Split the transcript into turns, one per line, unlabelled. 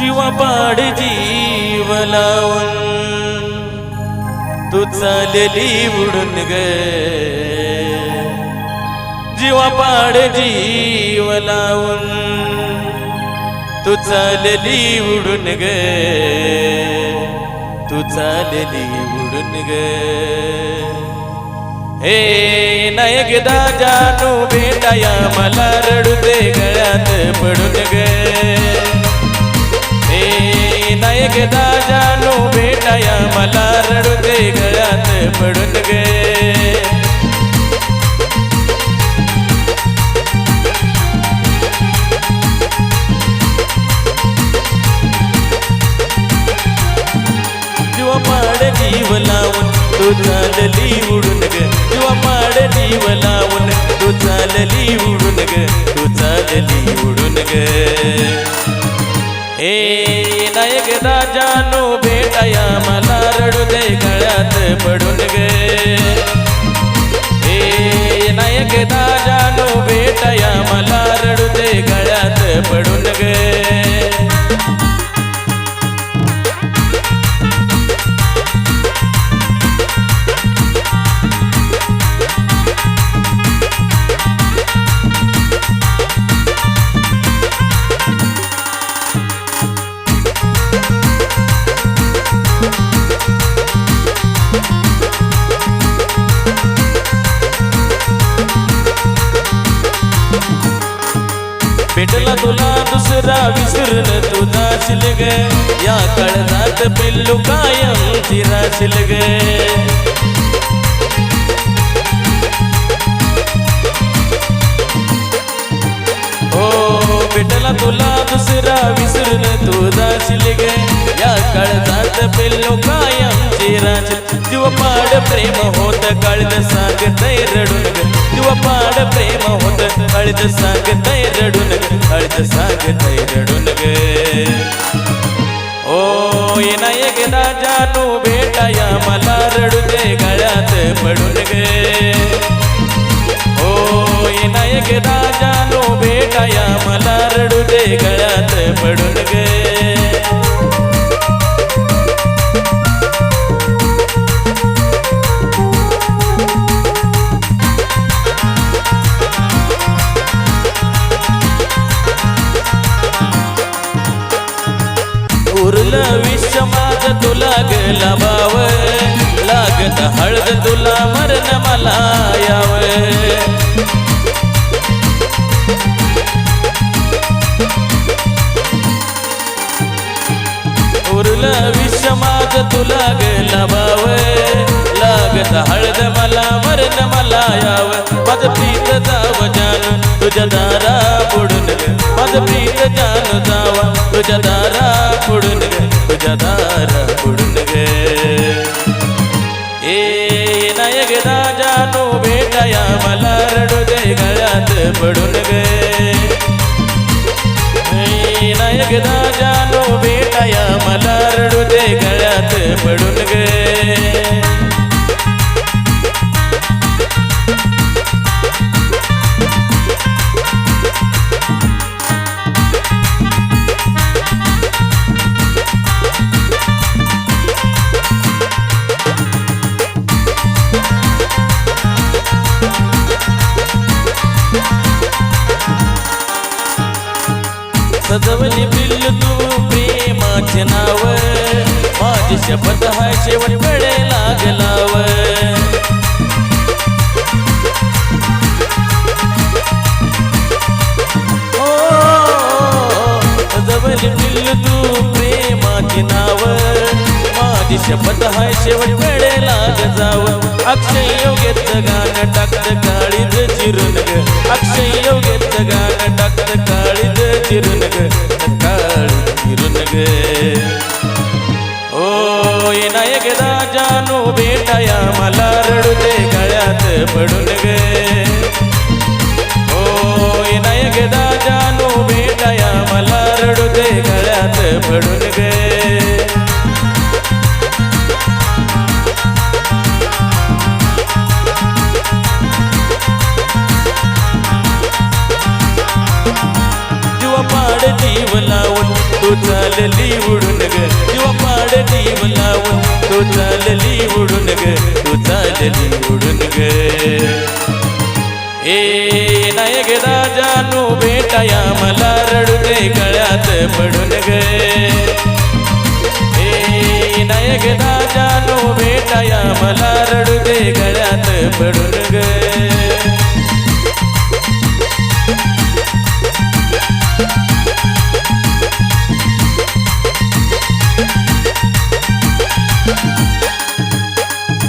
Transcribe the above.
जीवापाड जीव लावून. तू चालली उडून ग. जीवापाड जीव लावून. तू चालली उडून ग. तू चालली उडून ग. हे नायक दाजानो भेटाया मला रडू दे गळ्यात पडून ग. एकदा जानू भेटाया मला रडू दे गळ्यात पडून गे. जीवा पाड जीव लावून तू चालली उडून ग. जीवा पाड जीव लावून तू चालली उडून ग. तू चालली उडून ग. हे नायक राजानो भेटाया मला रडू दे गळ्यात पडून ग हे नायक राजानो भेटाया मला रडू भेटला तुला दुसरा विसरून तू जाशील ग या काळजात पिल्लू कायम चिराशील ग हो भेटला तुला दुसरा विसरून तू जाशील या काळजात पिल्लू कायम चिराशील जीव पाड प्रेम होत काळज सांगतय रडून. ग जीव पाड प्रेम होत काळज सांगतय रडून. कळद काळज सांगतय रडून ओ ओ एक जानू भेटाया मला रडू दे गळ्यात पडून गे. ओ येना एक जानू भेटाया मला रडू दे गळ्यात पडून गे. तुला गेला बाव लागत हळद तुला मरण मला याव उरलं विश्व माझ तुला गेला बाव लागत हळद मला मरण मला याव माझ प्रीत जाव जान तुझ्या दारा पुढून ग माझ प्रीत जान जावा तुझ्या दारा पुढून ग दारा बुडून गे. ए नायक राजानो भेटाया मला रडू दे गळ्यात पडून गे. ए नायक राजानो भेटाया मला रडू दे गळ्यात पडून ग. सजवली बिल्ल तू प्रेमाचे नाव. माझी शपथ हाय शेवटकडे लागलाव. ओ, सजवली बिल्ल तू प्रेमाचे नाव. माझी शपथ हाय शेवटकडे लाग जावं अक्षय योग्यत गाणं टाकत काळीज चिरून ग अक्षय योग्यत गाणं टाकत काळीज चिरून ग काळी चिरून ग ओ नायक राजानो भेटाया मला रडू दे गळ्यात पडून गे. तू चालली उडून ग. किंवा पाड जीव लावून तू चालली उडून ग. तू चालली उडून ग. ए नायक राजानू भेटाया मला रडू दे गळ्यात पडून ग. ए नायक राजानू भेटाया मला रडू दे गळ्यात पडून ग.